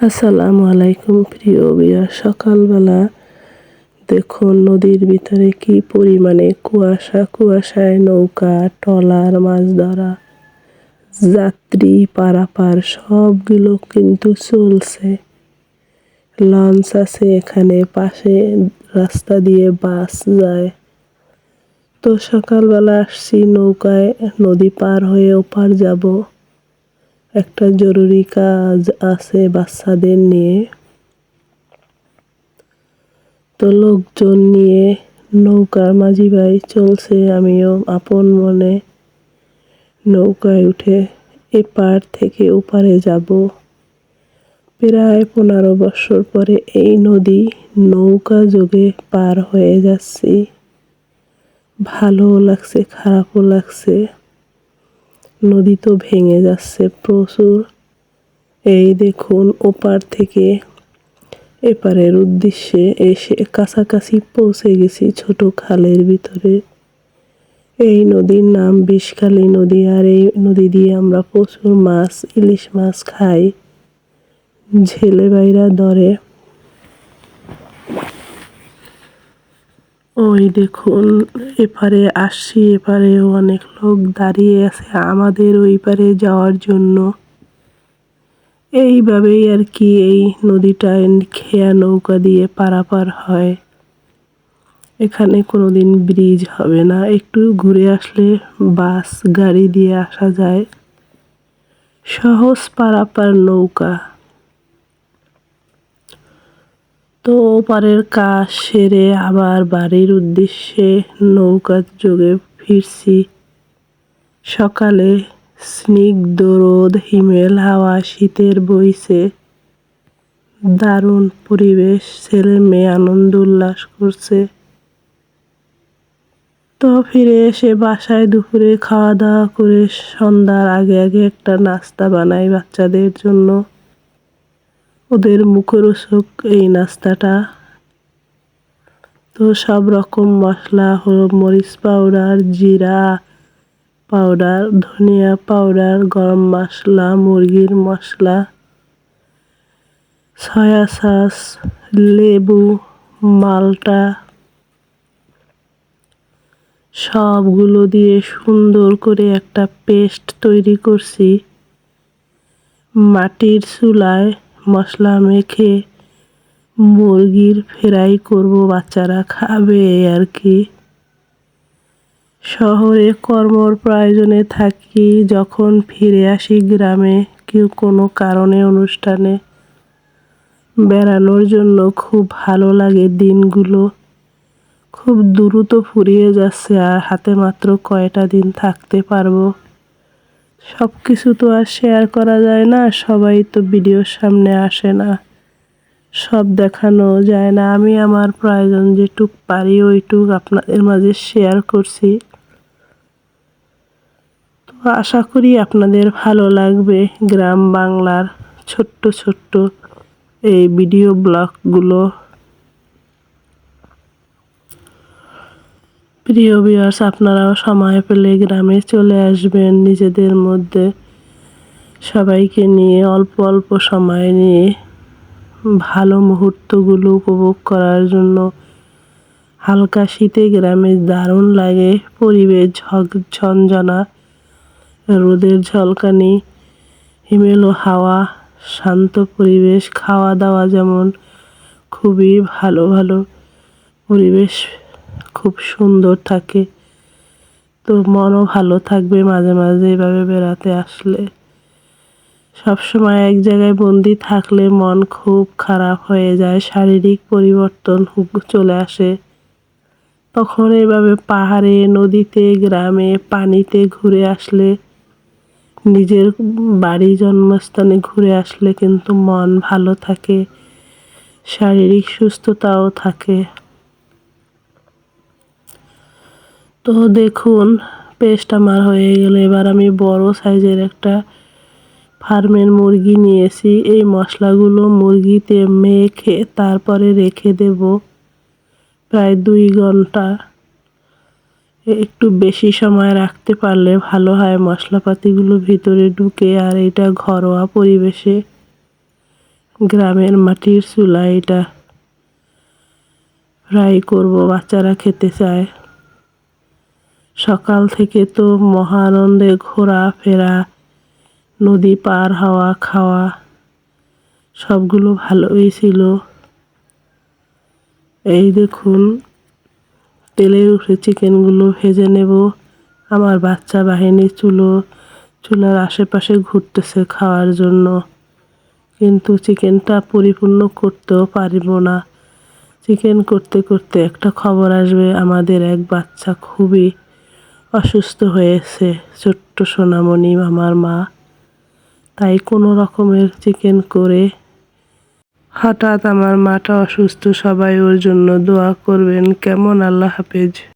আসসালামু আলাইকুম প্রিয় বিয়া, সকালবেলা দেখুন নদীর ভিতরে কি পরিমাণে কুয়াশা, কুয়াশায় নৌকা টলার মাছ ধরা, যাত্রী, পারাপার, সবগুলো কিন্তু চলছে। লঞ্চ আছে এখানে, পাশে রাস্তা দিয়ে বাস যায়। তো সকালবেলা আসছি নৌকায়, নদী পার হয়ে ওপার যাব। একটা জরুরি কাজ আছে বাচ্চাদের নিয়ে। তো লোকজন নিয়ে নৌকার মাঝি ভাই চলছে, আমিও আপন মনে নৌকায় উঠে এপার থেকে ওপারে যাব। প্রায় পনেরো বছর পরে এই নদী নৌকা যোগে পার হয়ে যাচ্ছি। ভালোও লাগছে, খারাপও লাগছে। নদী তো ভেঙে যাচ্ছে প্রচুর। এই দেখুন, ওপার থেকে এপারের উদ্দেশ্যে এসে কাছাকাছি পৌঁছে গেছি ছোট খালের ভিতরে। এই নদীর নাম বিষখালী নদী, আর এই নদী দিয়ে আমরা প্রচুর মাছ, ইলিশ মাছ খাই। ঝেলে বাইরা ধরে। ওই দেখুন, এপারে আসছি, এপারেও অনেক লোক দাঁড়িয়ে আছে আমাদের ওই পারে যাওয়ার জন্য। এইভাবেই আর কি এই নদীটা খেয়া নৌকা দিয়ে পারাপার হয়। এখানে কোনোদিন ব্রিজ হবে না। একটু ঘুরে আসলে বাস, গাড়ি দিয়ে আসা যায়। সহজ পারাপার নৌকা। তো ওপারের কাজ সেরে আবার বাড়ির উদ্দেশ্যে নৌকা যোগে ফিরছি। সকালে স্নিগ্ধ রোদ, হিমেল হাওয়া, শীতের বইছে। দারুণ পরিবেশ, ছেলে মেয়ে আনন্দ উল্লাস করছে। তো ফিরে এসে বাসায় দুপুরে খাওয়া দাওয়া করে সন্ধ্যার আগে আগে একটা নাস্তা বানাই বাচ্চাদের জন্য। ওদের মুখরোচক এই নাস্তাটা। তো সব রকম মশলা হলো মরিচ পাউডার, জিরা পাউডার, ধনিয়া পাউডার, গরম মশলা, মুরগির মশলা, সয়া সস, লেবু, মালটা, সবগুলো দিয়ে সুন্দর করে একটা পেস্ট তৈরি করছি। মাটির চুলায় মশলা মেখে মুরগির ফ্রাই করব, বাচ্চারা খাবে আর কি। শহরে কর্মর প্রয়োজনে থাকি, যখন ফিরে আসি গ্রামে, কেউ কোনো কারণে অনুষ্ঠানে বেড়ানোর জন্য খুব ভালো লাগে দিনগুলো। খুব দ্রুত ফুরিয়ে যাচ্ছে আর হাতে মাত্র কয়টা দিন থাকতে পারব। সব কিছু তো আর শেয়ার করা যায় না, সবাই তো ভিডিওর সামনে আসে না। সব দেখানো যায় না। আমি আমার প্রয়োজন যেটুক পারি ওইটুক আপনাদের মাঝে শেয়ার করছি। তো আশা করি আপনাদের ভালো লাগবে গ্রাম বাংলার ছোট্ট ছোট্ট এই ভিডিও ব্লগগুলো প্রিয় বিয়ার্স আপনারাও সময় পেলে গ্রামে চলে আসবেন নিজেদের মধ্যে। সবাইকে নিয়ে অল্প অল্প সময় নিয়ে ভালো মুহূর্তগুলো উপভোগ করার জন্য হালকা শীতে গ্রামে দারুণ লাগে পরিবেশ ঝক ঝঞ্ঝনা রোদের ঝলকানি, হিমেলো হাওয়া, শান্ত পরিবেশ, খাওয়া দাওয়া যেমন খুবই ভালো ভালো পরিবেশ খুব সুন্দর থাকে। তো মনও ভালো থাকবে মাঝে মাঝে এভাবে বেড়াতে আসলে। সবসময় এক জায়গায় বন্দি থাকলে মন খুব খারাপ হয়ে যায়, শারীরিক পরিবর্তন চলে আসে। তখন এভাবে পাহাড়ে, নদীতে, গ্রামে, পানিতে ঘুরে আসলে, নিজের বাড়ি জন্মস্থানে ঘুরে আসলে কিন্তু মন ভালো থাকে, শারীরিক সুস্থতাও থাকে। তো দেখুন পেস্ট আমার হয়ে গেল। এবার আমি বড় সাইজের একটা ফার্মের মুরগি নিয়েছি। এই মশলাগুলো মুরগিতে মেখে তারপরে রেখে দেব প্রায় দুই ঘণ্টা। একটু বেশি সময় রাখতে পারলে ভালো হয় মশলাপাতিগুলো ভিতরে ঢুকে। আর এটা ঘরোয়া পরিবেশে গ্রামের মাটির চুলা এটা। ফ্রাই করব, বাচ্চারা খেতে চায়। সকাল থেকে তো মহানন্দে ঘোরা ফেরা নদী পার হওয়া, খাওয়া, সবগুলো ভালোই ছিল। এই দেখুন তেলের উঠে চিকেনগুলো ভেজে নেব। আমার বাচ্চা বাহিনী চুলো, চুলার আশেপাশে ঘুরতেছে খাওয়ার জন্য। কিন্তু চিকেনটা পরিপূর্ণ করতেও পারিব না। চিকেন করতে করতে একটা খবর আসবে, আমাদের এক বাচ্চা খুবই অসুস্থ হয়েছে ছোট্ট সোনামণি আমার মা। তাই কোনো রকমের চিকেন করে হঠাৎ আমার মাটা অসুস্থ, সবাই ওর জন্য দোয়া করবেন। কেমন? আল্লাহ হাফেজ।